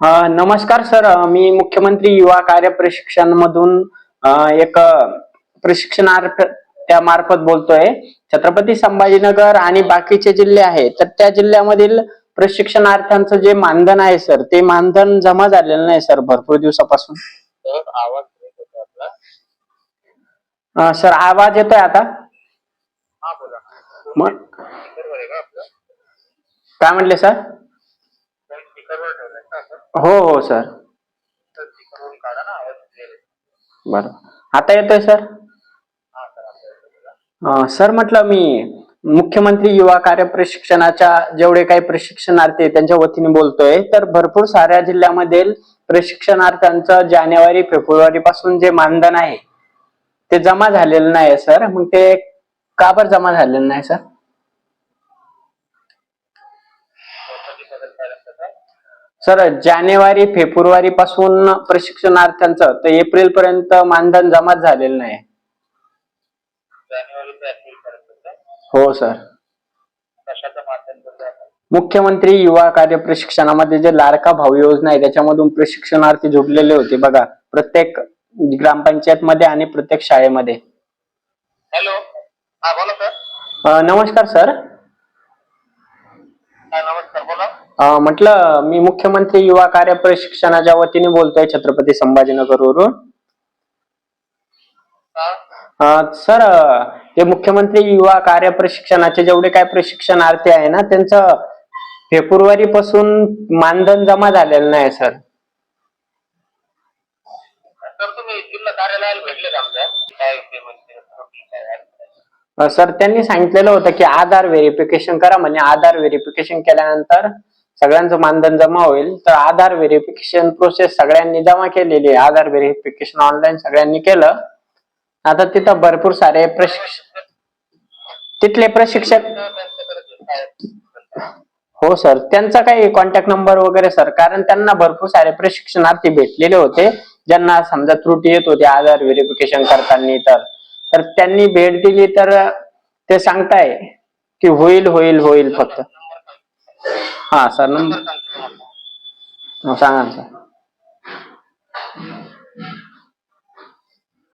नमस्कार सर. मी मुख्यमंत्री युवा कार्य प्रशिक्षण मधून एक अ, प्रशिक्षणार्थ त्या मार्फत बोलतोय. छत्रपती संभाजीनगर आणि बाकीचे जिल्हे आहेत तर त्या जिल्ह्यामधील प्रशिक्षणार्थ्यांचं जे मानधन आहे सर ते मानधन जमा झालेलं नाही सर भरपूर दिवसापासून. आवाज सर आवाज येतोय आता? हा काय म्हटले सर तर स्पीकरवर ठेवलंय का आपण हो हो सर. बर. आता येतोय सर? सर म्हटलं मी मुख्यमंत्री युवा कार्य प्रशिक्षणाच्या जेवढे काही प्रशिक्षणार्थी त्यांच्या वतीने बोलतोय. तर भरपूर साऱ्या जिल्ह्यामधील प्रशिक्षणार्थ्यांचं जानेवारी फेब्रुवारी पासून जे मानधन आहे ते जमा झालेलं नाही सर. मग ते का बरं जमा झालेलं नाही सर कोणता बदल काय लागतं काय सर जानेवारी फेब्रुवारी पासून प्रशिक्षणार्थ्यांचं तर एप्रिल पर्यंत मानधन जमाच झालेलं नाही? हो सर? मुख्यमंत्री युवा कार्य प्रशिक्षणामध्ये जे लाडका भाऊ योजना आहे त्याच्यामधून प्रशिक्षणार्थी जोडलेले होते बघा. प्रत्येक ग्रामपंचायत मध्ये आणि प्रत्येक शाळेमध्ये. हॅलो. हा बोला सर. अ, नमस्कार सर. नमस्कार. म्हटलं मी मुख्यमंत्री युवा कार्य प्रशिक्षणाच्या वतीने बोलतोय छत्रपती संभाजीनगरवरून हा? अ, सर ते मुख्यमंत्री युवा कार्य प्रशिक्षणाचे जेवढे काय प्रशिक्षणार्थी आहे ना त्यांचं फेब्रुवारी पासून मानधन जमा झालेलं नाही सर. सर त्यांनी सांगितलेलं होतं की आधार व्हेरिफिकेशन करा म्हणजे आधार व्हेरिफिकेशन केल्यानंतर सगळ्यांचं मानधन जमा होईल तर आधार व्हेरिफिकेशन प्रोसेस सगळ्यांनी जमा केलेली आहे. आधार व्हेरिफिकेशन ऑनलाईन सगळ्यांनी केलं. आता तिथं भरपूर सारे प्रशिक्षक तिथले प्रशिक्षक हो सर त्यांचा काही कॉन्टॅक्ट नंबर वगैरे सर कारण त्यांना भरपूर सारे प्रशिक्षणार्थी भेटलेले होते. ज्यांना समजा त्रुटी येत होती आधार व्हेरिफिकेशन करताना तर तर त्यांनी भेट दिली तर ते सांगताय की होईल होईल होईल फक्त. हा सर नंबर सांगा ना सर